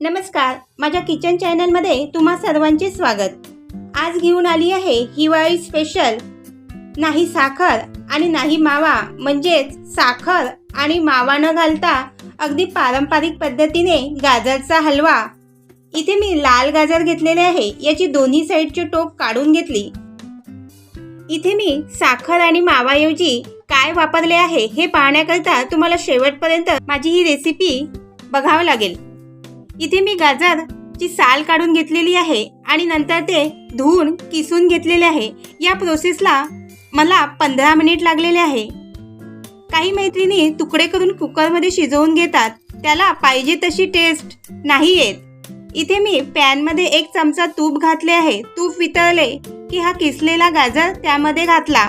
नमस्कार माझ्या किचन चॅनलमध्ये तुम्हा सर्वांचे स्वागत. आज घेऊन आली आहे हिवाळी स्पेशल नाही साखर आणि नाही मावा म्हणजेच साखर आणि मावा न घालता अगदी पारंपरिक पद्धतीने गाजरचा हलवा. इथे मी लाल गाजर घेतलेले आहे याची दोन्ही साईडची टोक काढून घेतली. इथे मी साखर आणि मावाऐवजी काय वापरले आहे हे पाहण्याकरता तुम्हाला शेवटपर्यंत माझी ही रेसिपी बघावं लागेल. इथे मी गाजरची साल काढून घेतलेली आहे आणि नंतर ते धुवून किसून घेतलेले आहे. या प्रोसेसला मला पंधरा मिनिट लागलेले आहे. काही मैत्रिणी तुकडे करून कुकरमध्ये शिजवून घेतात. त्याला पाहिजे तशी टेस्ट नाही येत. इथे मी पॅनमध्ये एक चमचा तूप घातले आहे. तूप वितळले की हा किसलेला गाजर त्यामध्ये घातला.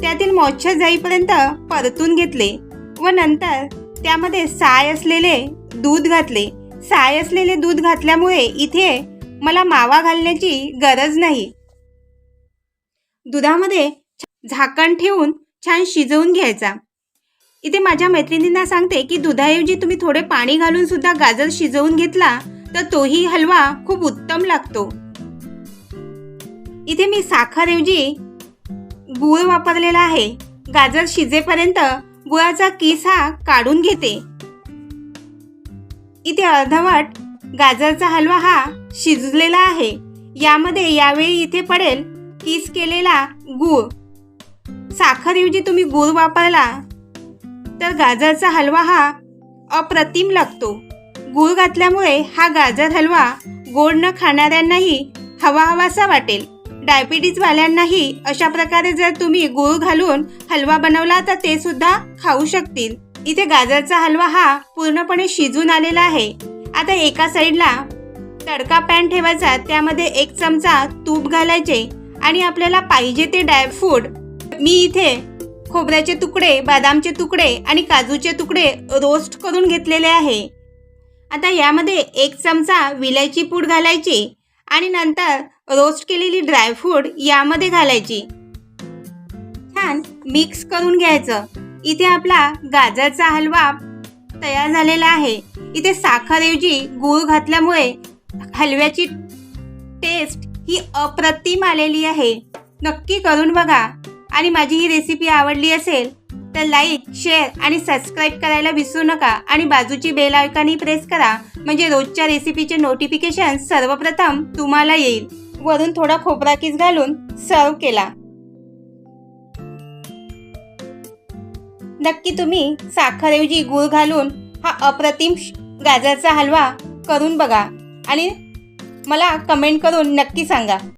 त्यातील मॉइश्चर जाईपर्यंत परतून घेतले व नंतर त्यामध्ये साय असलेले दूध घातले. साय असलेले दूध घातल्यामुळे इथे मला मावा घालण्याची गरज नाही. दुधामध्ये झाकण ठेवून छान शिजवून घ्यायचा. इथे माझ्या मैत्रिणींना सांगते की दुधाऐवजी तुम्ही थोडे पाणी घालून सुद्धा गाजर शिजवून घेतला तर तोही हलवा खूप उत्तम लागतो. इथे मी साखरऐवजी गूळ वापरलेला आहे. गाजर शिजेपर्यंत गुळाचा किस हा काढून घेते. इथे अर्धवट गाजरचा हलवा हा शिजलेला आहे. यामध्ये यावेळी इथे पडेल किस केलेला गूळ. साखरऐवजी तुम्ही गूळ वापरला तर गाजरचा हलवा हा अप्रतिम लागतो. गूळ घातल्यामुळे हा गाजर हलवा गोड न खाणाऱ्यांनाही हवा हवासा वाटेल. डायबिटीजवाल्यांनाही अशा प्रकारे जर तुम्ही गूळ घालून हलवा बनवला तर ते सुद्धा खाऊ शकतील. इथे गाजरचा हलवा हा पूर्णपणे शिजून आलेला आहे. आता एका साईडला तडका पॅन ठेवायचा त्यामध्ये एक चमचा तूप घालायचे आणि आपल्याला पाहिजे ते ड्रायफ्रूट मी इथे खोबऱ्याचे तुकडे बदामचे तुकडे आणि काजूचे तुकडे रोस्ट करून घेतलेले आहे. आता यामध्ये एक चमचा विलायची पूड घालायची आणि नंतर रोस्ट केलेली ड्रायफ्रूट यामध्ये घालायची. छान मिक्स करून घ्यायचं. इथे आपला गाजरचा हलवा तयार झालेला आहे. इथे साखरऐवजी गूळ घातल्यामुळे हलव्याची टेस्ट ही अप्रतिम आलेली आहे. नक्की करून बघा. आणि माझी ही रेसिपी आवडली असेल तर लाईक शेअर आणि सबस्क्राईब करायला विसरू नका. आणि बाजूची बेल आयकॉनही प्रेस करा. म्हणजे रोजच्या रेसिपीचे नोटिफिकेशन सर्वप्रथम तुम्हाला येईल. वरून थोडा खोबरा किस घालून सर्व केला. नक्की तुम्ही साखरऐवजी गूळ घालून हा अप्रतिम गाजरचा हलवा करून बघा आणि मला कमेंट करून नक्की सांगा.